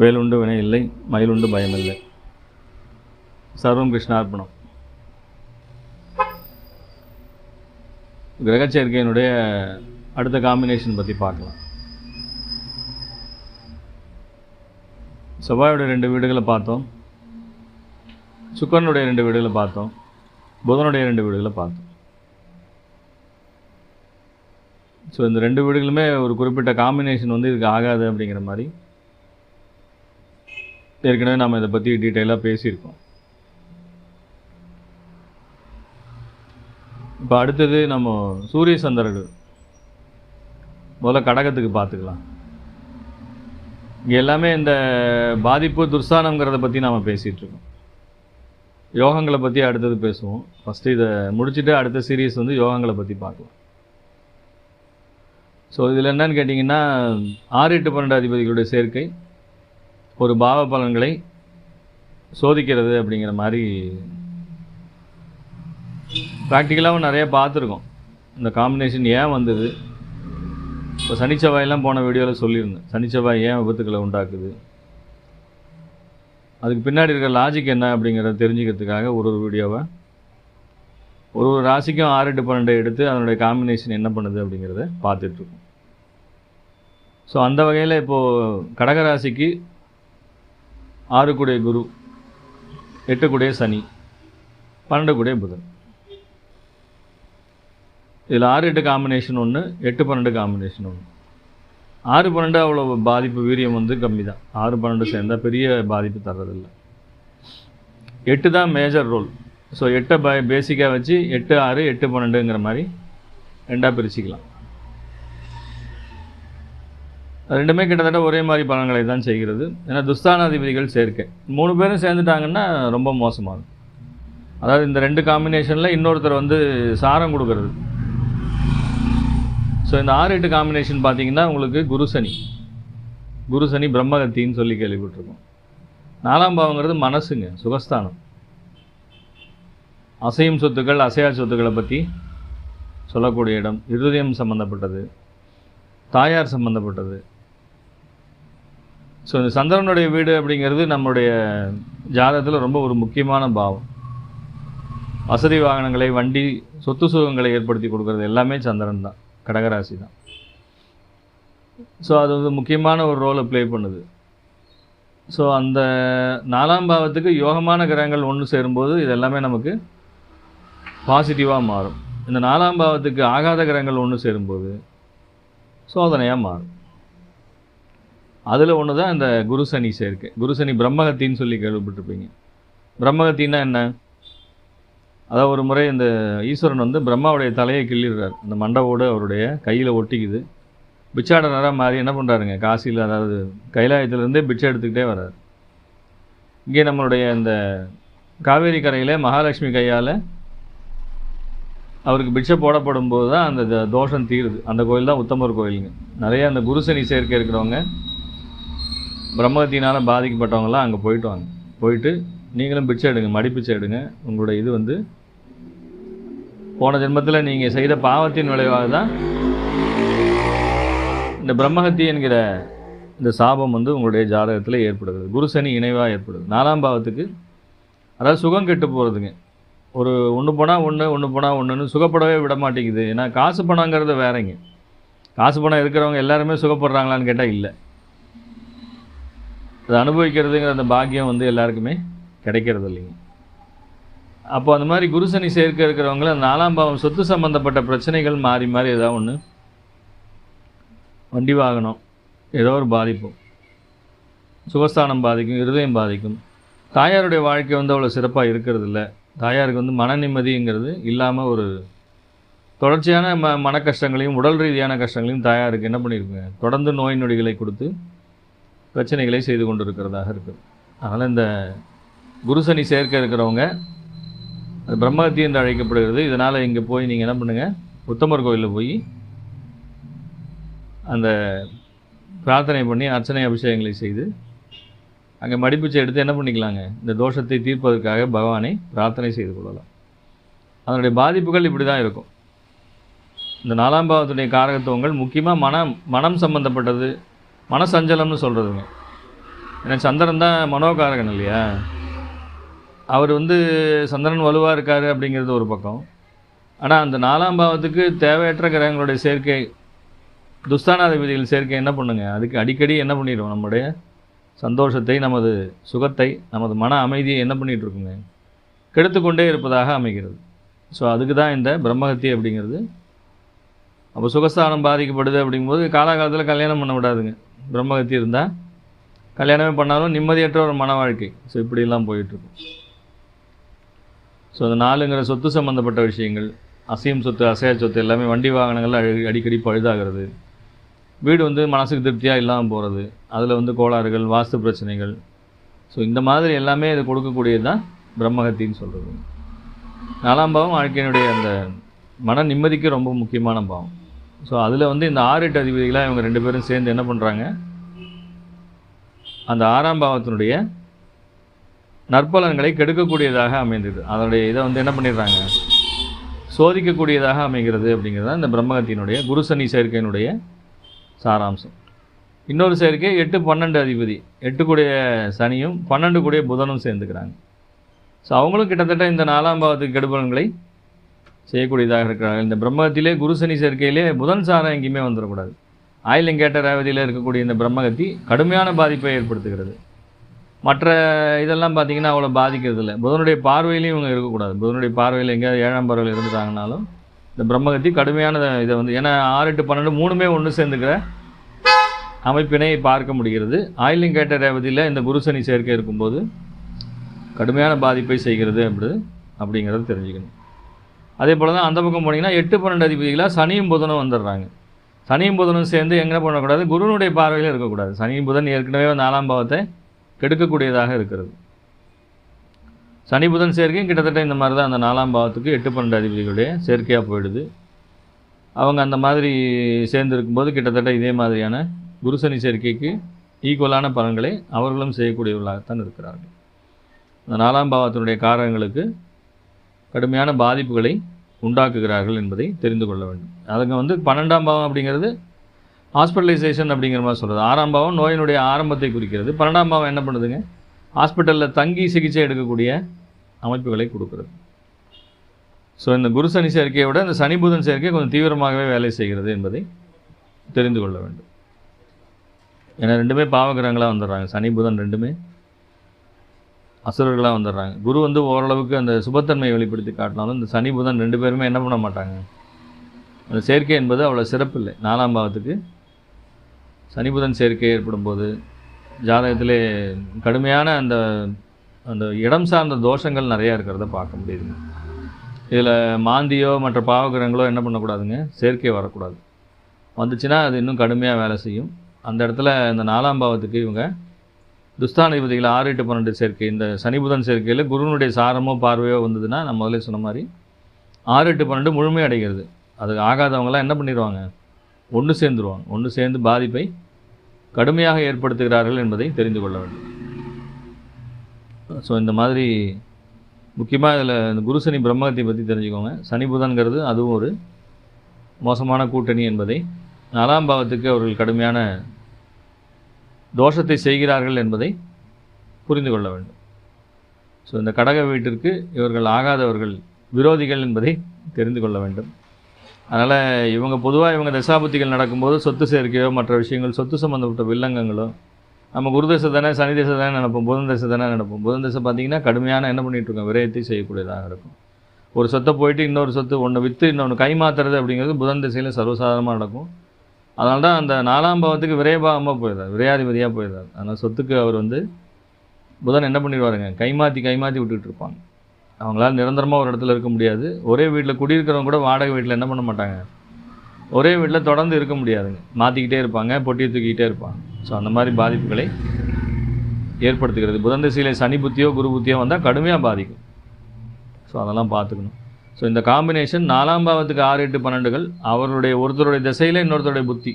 வேலுண்டு வினை இல்லை மயிலுண்டு பயமில்லை சர்வம் கிருஷ்ணார்ப்பணம் கிரகச்சேர்க்கையினுடைய அடுத்த காம்பினேஷன் பற்றி பார்க்கலாம். செவ்வாயோட ரெண்டு வீடுகளை பார்த்தோம். சுக்கரனுடைய ரெண்டு வீடுகளை பார்த்தோம். புதனுடைய ரெண்டு வீடுகளை பார்த்தோம். ஸோ இந்த ரெண்டு வீடுகளுமே ஒரு குறிப்பிட்ட காம்பினேஷன் வந்து இதுக்கு ஆகாது அப்படிங்கிற மாதிரி ஏற்கனவே நம்ம இதை பற்றி டீட்டெயிலாக பேசியிருக்கோம். இப்போ அடுத்தது நம்ம சூரிய சந்திரர்கள். முதல்ல கடகத்துக்கு பார்த்துக்கலாம். இங்கே எல்லாமே இந்த பாதிப்பு துர்சானங்கிறத பற்றி நாம் பேசிகிட்ருக்கோம் யோகங்களை பற்றி அடுத்தது பேசுவோம். ஃபஸ்ட்டு இதை முடிச்சுட்டு அடுத்த சீரீஸ் வந்து யோகங்களை பற்றி பார்க்கலாம். ஸோ இதில் என்னன்னு கேட்டிங்கன்னா ஆறு எட்டு பன்னெண்டு அதிபதிகளுடைய சேர்க்கை ஒரு பாவ பலன்களை சோதிக்கிறது அப்படிங்கிற மாதிரி ப்ராக்டிக்கலாகவும் நிறைய பார்த்துருக்கோம். இந்த காம்பினேஷன் ஏன் வந்தது? இப்போ சனிச்செவ்வாயெல்லாம் போன வீடியோவில் சொல்லியிருந்தேன். சனிச்செவ்வாய் ஏன் விபத்துக்களை உண்டாக்குது? அதுக்கு பின்னாடி இருக்கிற லாஜிக் என்ன அப்படிங்கிறத தெரிஞ்சுக்கிறதுக்காக ஒரு ஒரு வீடியோவை ஒரு ஒரு ராசிக்கும் ஆறு எட்டு பன்னெண்டு எடுத்து அதனுடைய காம்பினேஷன் என்ன பண்ணுது அப்படிங்கிறத பார்த்துட்ருக்கோம் ஸோ அந்த வகையில் இப்போது கடகராசிக்கு ஆறு குரு எட்டு கூடிய சனி பன்னெண்டு கூடிய புதன். இதில் ஆறு எட்டு காம்பினேஷன் ஒன்று எட்டு பன்னெண்டு காம்பினேஷன் ஒன்று ஆறு பன்னெண்டு அவ்வளோ பாதிப்பு வீரியம் வந்து கம்மி தான் ஆறு பன்னெண்டு சேர்ந்தால் பெரிய பாதிப்பு தர்றதில்லை. எட்டு தான் மேஜர் ரோல் ஸோ எட்டை ப பேசிக்காக வச்சு எட்டு ஆறு எட்டு பன்னெண்டுங்கிற மாதிரி ரெண்டாக பிரிச்சுக்கலாம். ரெண்டுமே கிட்டத்தட்ட ஒரே மாதிரி பலன்களை தான் செய்கிறது. ஏன்னா துஸ்தானாதிபதிகள் சேர்க்கை. மூணு பேரும் சேர்ந்துட்டாங்கன்னா ரொம்ப மோசமாகும். அதாவது இந்த ரெண்டு காம்பினேஷனில் இன்னொருத்தர் வந்து சாரம் கொடுக்கறது. ஸோ இந்த ஆறு எட்டு காம்பினேஷன் பார்த்தீங்கன்னா உங்களுக்கு குருசனி குருசனி பிரம்மகத்தின்னு சொல்லி கேள்விப்பட்டிருக்கோம். நாலாம் பாவங்கிறது மனசுங்க சுகஸ்தானம். அசையும் சொத்துக்கள் அசையா சொத்துக்களை பற்றி சொல்லக்கூடிய இடம் இருதயம் சம்மந்தப்பட்டது தாயார் சம்மந்தப்பட்டது ஸோ இந்த சந்திரனுடைய வீடு அப்படிங்கிறது நம்மளுடைய ஜாதகத்தில் ரொம்ப ஒரு முக்கியமான பாவம். வசதி வாகனங்களை வண்டி சொத்து சுகங்களை ஏற்படுத்தி கொடுக்கறது எல்லாமே சந்திரன் தான். கடகராசி தான். ஸோ அது வந்து முக்கியமான ஒரு ரோலை ப்ளே பண்ணுது. ஸோ அந்த நாலாம் பாவத்துக்கு யோகமான கிரகங்கள் ஒன்று சேரும்போது இது எல்லாமே நமக்கு பாசிட்டிவாக மாறும். இந்த நாலாம் பாவத்துக்கு ஆகாத கிரகங்கள் ஒன்று சேரும்போது சோதனையாக மாறும். அதில் ஒன்று தான் இந்த குரு சனி சேர்க்கை. குரு சனி பிரம்மகத்தின்னு சொல்லி கேள்விப்பட்டிருப்பீங்க. பிரம்மகத்தின்னா என்ன? அதாவது ஒரு முறை இந்த ஈஸ்வரன் வந்து பிரம்மாவுடைய தலையை கிள்ளிடுறார். அந்த மண்டவோடு அவருடைய கையில் ஒட்டிக்குது. பிச்சாடனராக மாறி என்ன பண்ணுறாருங்க காசியில் அதாவது கைலாயத்திலேருந்தே பிச்சை எடுத்துக்கிட்டே வர்றார். இங்கே நம்மளுடைய இந்த காவேரி கரையில் மகாலட்சுமி கையால் அவருக்கு பிட்சை போடப்படும் போது தான் அந்த த- தோஷம் தீருது. அந்த கோயில் தான் உத்தமர் கோயிலுங்க. நிறைய அந்த குருசனி சேர்க்கை இருக்கிறவங்க பிரம்மத்தினால் பாதிக்கப்பட்டவங்களாம் அங்கே போயிட்டு வாங்க போயிட்டு நீங்களும் பிச்சை எடுங்க மடி பிச்சை எடுங்க. உங்களோட இது வந்து போன ஜென்மத்தில் நீங்கள் செய்த பாவத்தின் விளைவாக தான் இந்த பிரம்மஹத்தி என்கிற இந்த சாபம் வந்து உங்களுடைய ஜாதகத்தில் ஏற்படுது. குருசனி இணைவாக ஏற்படுது. நாலாம் பாவத்துக்கு அதாவது சுகம் கெட்டு போகிறதுங்க ஒரு ஒன்று போனால் ஒன்று ஒன்று போனால் ஒன்றுன்னு சுகப்படவே விட மாட்டேங்குது. ஏன்னா காசு பணங்கிறது வேறங்க. காசு பணம் இருக்கிறவங்க எல்லாருமே சுகப்படுறாங்களான்னு கேட்டால் இல்லை. அதை அனுபவிக்கிறதுங்கிற அந்த பாக்கியம் வந்து எல்லாருக்குமே கிடைக்கிறது இல்லைங்க. அப்போ அந்த மாதிரி குருசனி சேர்க்க இருக்கிறவங்கள நாலாம் பாவம் சொத்து சம்மந்தப்பட்ட பிரச்சனைகள் மாறி மாறி ஏதாவது ஒன்று வண்டி வாகனம் ஏதோ ஒரு பாதிப்பும் சுகஸ்தானம் பாதிக்கும் இருதயம் பாதிக்கும். தாயாருடைய வாழ்க்கை வந்து அவ்வளோ சிறப்பாக இருக்கிறது இல்லை. தாயாருக்கு வந்து மன நிம்மதிங்கிறது இல்லாமல் ஒரு தொடர்ச்சியான ம மன கஷ்டங்களையும் உடல் ரீதியான கஷ்டங்களையும் தாயாருக்கு என்ன பண்ணியிருக்குங்க தொடர்ந்து நோய் நொடிகளை கொடுத்து பிரச்சனைகளை செய்து கொண்டு இருக்கிறதாக இருக்குது அதனால் இந்த குருசனி சேர்க்க இருக்கிறவங்க அது பிரம்மஹத்தி என்று அழைக்கப்படுகிறது. இதனால் இங்கே போய் நீங்கள் என்ன பண்ணுங்கள் உத்தமர் கோயிலில் போய் அந்த பிரார்த்தனை பண்ணி அர்ச்சனை அபிஷேகங்களை செய்து அங்கே மடிப்பிச்சை எடுத்து என்ன பண்ணிக்கலாங்க? இந்த தோஷத்தை தீர்ப்பதற்காக பகவானை பிரார்த்தனை செய்து கொள்ளலாம். அதனுடைய பாதிப்புகள் இப்படி தான் இருக்கும். இந்த நாலாம் பாவத்துடைய காரகத்துவங்கள் முக்கியமாக மனம் மனம் சம்பந்தப்பட்டது மனசஞ்சலம்னு சொல்கிறதுங்க ஏன்னா சந்திரன் தான் மனோகாரகன் இல்லையா? அவர் வந்து சந்திரன் வலுவாக இருக்கார் அப்படிங்கிறது ஒரு பக்கம். ஆனால் அந்த நாலாம் பாவத்துக்கு தேவையற்ற கிரகங்களுடைய சேர்க்கை துஸ்தானாதிபதிகள் சேர்க்கை என்ன பண்ணுங்க? அதுக்கு அடிக்கடி என்ன பண்ணிடுவோம்? நம்முடைய சந்தோஷத்தை நமது சுகத்தை நமது மன அமைதியை என்ன பண்ணிகிட்ருக்குங்க கெடுத்துக்கொண்டே கெடுத்து கொண்டே இருப்பதாக அமைகிறது. ஸோ அதுக்கு தான் இந்த பிரம்மஹத்தி அப்படிங்கிறது. அப்போ சுகஸ்தானம் பாதிக்கப்படுது அப்படிங்கும்போது காலாகாலத்தில் கல்யாணம் பண்ண விடாதுங்க. பிரம்மகத்தி இருந்தால் கல்யாணமே பண்ணாலும் நிம்மதியற்ற ஒரு மன வாழ்க்கை. ஸோ இப்படிலாம் போயிட்டுருக்கும் ஸோ அந்த நாலுங்கிற சொத்து சம்மந்தப்பட்ட விஷயங்கள் அசையும் சொத்து அசையா சொத்து எல்லாமே வண்டி வாகனங்கள் அடி- அடிக்கடி பழுதாகிறது. வீடு வந்து மனசுக்கு திருப்தியாக இல்லாமல் போகிறது அதில் வந்து கோளாறுகள் வாஸ்து பிரச்சனைகள். ஸோ இந்த மாதிரி எல்லாமே இது கொடுக்கக்கூடியது தான் பிரம்மகத்தின்னு சொல்கிறது நாலாம் பாவம் வாழ்க்கையினுடைய அந்த மன நிம்மதிக்கு ரொம்ப முக்கியமான பாவம். ஸோ அதில் வந்து இந்த ஆறு எட்டு அதிபதிகளாக இவங்க ரெண்டு பேரும் சேர்ந்து என்ன பண்ணுறாங்க அந்த ஆறாம் பாவத்தினுடைய நற்பலன்களை கெடுக்கக்கூடியதாக அமைந்தது. அதனுடைய இதை வந்து என்ன பண்ணிடுறாங்க? சோதிக்கக்கூடியதாக அமைகிறது அப்படிங்கிறது தான் இந்த பிரம்மகத்தினுடைய குருசனி சேர்க்கையினுடைய சாராம்சம். இன்னொரு சேர்க்கை எட்டு பன்னெண்டு அதிபதி எட்டு கூடிய சனியும் பன்னெண்டு கூடிய புதனும் சேர்ந்துக்கிறாங்க. ஸோ அவங்களும் கிட்டத்தட்ட இந்த நாலாம் பாவத்துக்கு கெடுபலன்களை செய்யக்கூடியதாக இருக்கிறார்கள். இந்த பிரம்மகத்திலே குரு சனி சேர்க்கையிலே புதன் சாரம் எங்கேயுமே வந்துடக்கூடாது. ஆயிலங்கேட்ட ரேவதியில் இருக்கக்கூடிய இந்த பிரம்மகத்தி கடுமையான பாதிப்பை ஏற்படுத்துகிறது. மற்ற இதெல்லாம் பார்த்தீங்கன்னா அவ்வளோ பாதிக்கிறது இல்லை புதனுடைய பார்வையிலையும் இவங்க இருக்கக்கூடாது. புதனுடைய பார்வையில் எங்கேயாவது ஏழாம் பார்வையில் இருந்துட்டாங்கனாலும் இந்த பிரம்மகத்தி கடுமையான இதை வந்து ஏன்னா ஆறு எட்டு பன்னெண்டு மூணுமே ஒன்று சேர்ந்துக்கிற அமைப்பினை பார்க்க முடிகிறது. ஆயிலிங் கேட்ட ரேவதியில் இந்த குருசனி சேர்க்கை இருக்கும்போது கடுமையான பாதிப்பை செய்கிறது அப்படி அப்படிங்கிறத தெரிஞ்சுக்கணும். அதே போல் தான் அந்த பக்கம் போனீங்கன்னா எட்டு பன்னெண்டு அதிபதிகளாக சனியும் புதனும் வந்துடுறாங்க. சனியும் புதனும் சேர்ந்து எங்கே பண்ணக்கூடாது? குருனுடைய பார்வையில் இருக்கக்கூடாது. சனியும் புதன் ஏற்கனவே நாலாம் பாவத்தை கெடுக்கக்கூடியதாக இருக்கிறது. சனி புதன் சேர்க்கையும் கிட்டத்தட்ட இந்த மாதிரி தான். அந்த நாலாம் பாவத்துக்கு எட்டு பன்னெண்டு அதிபதிகளுடைய சேர்க்கையாக போயிடுது. அவங்க அந்த மாதிரி சேர்ந்து இருக்கும்போது கிட்டத்தட்ட இதே மாதிரியான குரு சனி சேர்க்கைக்கு ஈக்குவலான பலன்களை அவர்களும் செய்யக்கூடியவர்களாகத்தான் இருக்கிறார்கள். அந்த நாலாம் பாவத்தினுடைய காரகங்களுக்கு கடுமையான பாதிப்புகளை உண்டாக்குகிறார்கள் என்பதை தெரிந்து கொள்ள வேண்டும். அதுங்க வந்து பன்னெண்டாம் பாவம் அப்படிங்கிறது ஹாஸ்பிட்டலைசேஷன் அப்படிங்கிற மாதிரி சொல்கிறது ஆறாம் பாவம் நோயினுடைய ஆரம்பத்தை குறிக்கிறது. பன்னெண்டாம் பாவம் என்ன பண்ணுதுங்க? ஹாஸ்பிட்டலில் தங்கி சிகிச்சை எடுக்கக்கூடிய அமைப்புகளை கொடுக்குறது. ஸோ இந்த குரு சனி சேர்க்கையை விட இந்த சனி புதன் சேர்க்கை கொஞ்சம் தீவிரமாகவே வேலை செய்கிறது என்பதை தெரிந்து கொள்ள வேண்டும். ஏன்னா ரெண்டுமே பாவகிரகங்களாக வந்துடுறாங்க. சனி புதன் ரெண்டுமே. அசுரர்களாக வந்துடுறாங்க. குரு வந்து ஓரளவுக்கு அந்த சுபத்தன்மையை வெளிப்படுத்தி காட்டினாலும் இந்த சனி புதன் ரெண்டு பேருமே என்ன பண்ண மாட்டாங்க. அந்த சேர்க்கை என்பது அவ்வளோ சிறப்பு இல்லை நாலாம் பாவத்துக்கு சனி புதன் சேர்க்கை ஏற்படும் போது ஜாதகத்திலே கடுமையான அந்த அந்த இடம் சார்ந்த தோஷங்கள் நிறையா இருக்கிறத பார்க்க முடியுதுங்க. இதில் மாந்தியோ மற்ற பாவகிரகங்களோ என்ன பண்ணக்கூடாதுங்க? சேர்க்கை வரக்கூடாது. வந்துச்சுன்னா அது இன்னும் கடுமையாக வேலை செய்யும். அந்த இடத்துல இந்த நாலாம் பாவத்துக்கு இவங்க துஸ்தானாதிபதிகள் ஆறு எட்டு பன்னெண்டு சேர்க்கை. இந்த சனி புதன் சேர்க்கையில் குருவனுடைய சாரமோ பார்வையோ வந்ததுன்னா நம்ம முதல்ல சொன்ன மாதிரி ஆறு எட்டு பன்னெண்டு முழுமை அடைகிறது. அது ஆகாதவங்களாம் என்ன பண்ணிடுவாங்க ஒன்று சேர்ந்துருவாங்க. ஒன்று சேர்ந்து பாதிப்பை கடுமையாக ஏற்படுத்துகிறார்கள் என்பதை தெரிந்து கொள்ள வேண்டும். ஸோ இந்த மாதிரி முக்கியமாக இதில் இந்த குரு சனி பிரம்மகத்தை பற்றி தெரிஞ்சுக்கோங்க. சனி புதன்கிறது அதுவும் ஒரு மோசமான கூட்டணி என்பதை நாலாம் பாவத்துக்கு அவர்கள் கடுமையான தோஷத்தை செய்கிறார்கள் என்பதை புரிந்து கொள்ள வேண்டும். ஸோ இந்த கடக வீட்டிற்கு இவர்கள் ஆகாதவர்கள் விரோதிகள் என்பதை தெரிந்து கொள்ள வேண்டும். அதனால் இவங்க பொதுவாக இவங்க தசாபுத்திகள் நடக்கும்போது சொத்து சேர்க்கையோ மற்ற விஷயங்கள் சொத்து சம்மந்தப்பட்ட வில்லங்கங்களோ நம்ம குருதசை தானே சனி தசை தானே நடப்போம் புதன் தசை தானே நடப்போம். புதன் தசை பார்த்தீங்கன்னா கடுமையான என்ன பண்ணிகிட்ருக்கோம் விரயத்தை செய்யக்கூடியதாக இருக்கும். ஒரு சொத்தை போயிட்டு இன்னொரு சொத்து ஒன்று விற்று இன்னொன்று கைமாத்துறது அப்படிங்கிறது புதன் திசையில் சர்வசாதாரணமாக நடக்கும். அதனால தான் அந்த நாலாம் பாவத்துக்கு விரயபாவமாக போயிடுறார் விரையாதிபதியாக போயிடுறார். அதனால் சொத்துக்கு அவர் வந்து புதன் என்ன பண்ணிடுவாருங்க? கைமாற்றி கைமாற்றி விட்டுக்கிட்டு இருப்பாங்க. அவங்களால நிரந்தரமாக ஒரு இடத்துல இருக்க முடியாது. ஒரே வீட்டில் குடியிருக்கிறவங்க கூட வாடகை வீட்டில் என்ன பண்ண மாட்டாங்க? ஒரே வீட்டில் தொடர்ந்து இருக்க முடியாதுங்க. மாற்றிக்கிட்டே இருப்பாங்க பொட்டியை தூக்கிக்கிட்டே இருப்பாங்க. ஸோ அந்த மாதிரி பாதிப்புகளை ஏற்படுத்துகிறது. புதன் திசையில் சனி புத்தியோ குரு புத்தியோ வந்தால் கடுமையாக பாதிக்கும். ஸோ அதெல்லாம் பார்த்துக்கணும். ஸோ இந்த காம்பினேஷன் நாலாம் பாவத்துக்கு ஆறு எட்டு பன்னெண்டுகள் அவருடைய ஒருத்தருடைய திசையில் இன்னொருத்தருடைய புத்தி.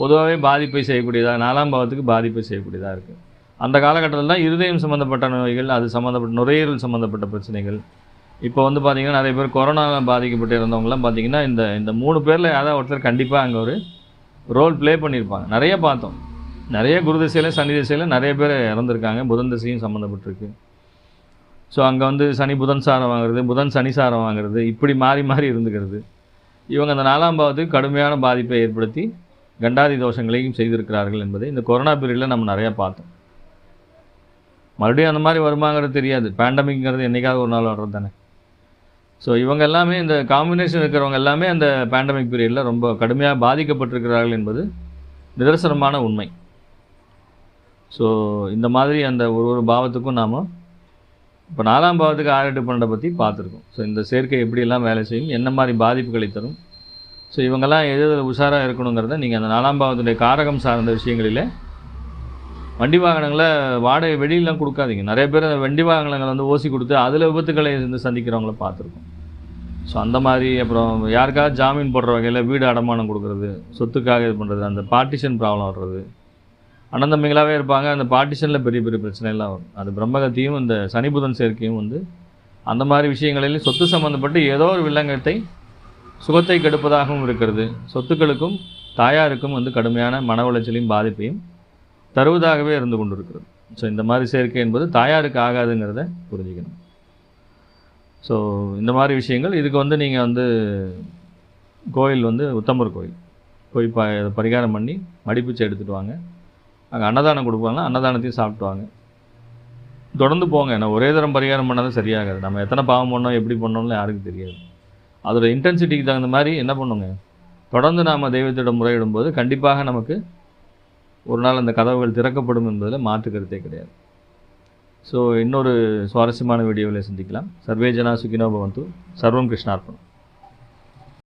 பொதுவாகவே பாதிப்பை செய்யக்கூடியதாக நாலாம் பாவத்துக்கு பாதிப்பை செய்யக்கூடியதாக இருக்குது அந்த காலகட்டத்தில் தான் இருதயம் சம்மந்தப்பட்ட நோய்கள் அது சம்மந்தப்பட்ட நுரையீரல் சம்மந்தப்பட்ட பிரச்சனைகள். இப்போ வந்து பார்த்திங்கன்னா நிறைய பேர் கொரோனாவில் பாதிக்கப்பட்டு இருந்தவங்களாம் பார்த்திங்கன்னா இந்த இந்த மூணு பேரில் யாராவது ஒருத்தர் கண்டிப்பாக அங்கே ஒரு ரோல் ப்ளே பண்ணியிருப்பாங்க நிறைய பார்த்தோம். நிறைய குரு திசையில் சனி திசையில் நிறைய பேர் இறந்துருக்காங்க. புதன் திசையும் சம்மந்தப்பட்டிருக்கு ஸோ அங்கே வந்து சனி புதன் சாரம் வாங்குறது புதன் சனி சாரம் வாங்குறது இப்படி மாறி மாறி இருந்துக்கிறது. இவங்க அந்த நாலாம் பாவத்துக்கு கடுமையான பாதிப்பை ஏற்படுத்தி கண்டாதி தோஷங்களையும் செய்திருக்கிறார்கள் என்பதை இந்த கொரோனா பீரியடில் நம்ம நிறையா பார்த்தோம். மறுபடியும் அந்த மாதிரி வருமாங்கிறது தெரியாது. பேண்டமிக்ங்கிறது என்றைக்காவது ஒரு நாள் வர்றது தானே. ஸோ இவங்க எல்லாமே இந்த காம்பினேஷன் இருக்கிறவங்க எல்லாமே அந்த பேண்டமிக் பீரியடில் ரொம்ப கடுமையாக பாதிக்கப்பட்டிருக்கிறார்கள் என்பது நிதர்சனமான உண்மை. ஸோ இந்த மாதிரி அந்த ஒரு ஒரு பாவத்துக்கும் நாம் இப்போ நாலாம் பாவத்துக்கு ஆறு எட்டு பன்னெண்டை பற்றி பார்த்துருக்கோம். ஸோ இந்த சேர்க்கை எப்படியெல்லாம் வேலை செய்யும் என்ன மாதிரி பாதிப்புகளை தரும்? ஸோ இவங்கெல்லாம் எது எதில் உஷாராக இருக்கணுங்கிறத நீங்கள் அந்த நாலாம் பாவத்துடைய காரகம் சார்ந்த விஷயங்களில் வண்டி வாகனங்களை வாடகை வெளியெல்லாம் கொடுக்காதீங்க. நிறைய பேர் அந்த வண்டி வாகனங்களை வந்து ஓசி கொடுத்து அதில் விபத்துக்களை வந்து சந்திக்கிறவங்கள பார்த்துருக்கோம். ஸோ அந்த மாதிரி அப்புறம் யாருக்காவது ஜாமீன் போடுற வகையில் வீடு அடமானம் கொடுக்குறது சொத்துக்காக இது பண்ணுறது அந்த பார்ட்டிஷன் ப்ராப்ளம் வர்றது அண்ணன் இருப்பாங்க. அந்த பார்ட்டிஷனில் பெரிய பெரிய பிரச்சனைலாம் வரும். அது பிரம்மகத்தையும் இந்த சனி புதன் சேர்க்கையும் வந்து அந்த மாதிரி விஷயங்களிலும் சொத்து சம்மந்தப்பட்டு ஏதோ ஒரு வில்லங்கத்தை சுகத்தை கெடுப்பதாகவும் இருக்கிறது. சொத்துக்களுக்கும் தாயாருக்கும் வந்து கடுமையான மன உளைச்சலையும் பாதிப்பையும் தருவதாகவே இருந்து கொண்டிருக்கிறது. ஸோ இந்த மாதிரி சேர்க்கை என்பது தாயாருக்கு ஆகாதுங்கிறத புரிஞ்சுக்கணும். ஸோ இந்த மாதிரி விஷயங்கள் இதுக்கு வந்து நீங்கள் வந்து கோயில் வந்து உத்தமர் கோயில். போய் ப பரிகாரம் பண்ணி மடிப்பிச்சை எடுத்துகிட்டு வாங்க. அங்கே அன்னதானம் கொடுப்பாங்க அன்னதானத்தையும் சாப்பிட்டுவாங்க. தொடர்ந்து போங்க நான் ஒரே தரம் பரிகாரம் பண்ணாலும் சரியாகாது. நம்ம எத்தனை பாவம் பண்ணோம் எப்படி பண்ணோம்னு யாருக்கும் தெரியாது. அதோட இன்டென்சிட்டிக்கு தகுந்த மாதிரி என்ன பண்ணுங்க? தொடர்ந்து நாம் தெய்வத்திடம் முறையிடும்போது கண்டிப்பாக நமக்கு ஒரு நாள் அந்த கதவுகள் திறக்கப்படும் என்பதில் மாற்று கருத்தே கிடையாது. ஸோ இன்னொரு சுவாரஸ்யமான வீடியோவில் சந்திக்கலாம். சர்வேஜனா சுகினோ பவந்து. சர்வம் கிருஷ்ணார்ப்பணம்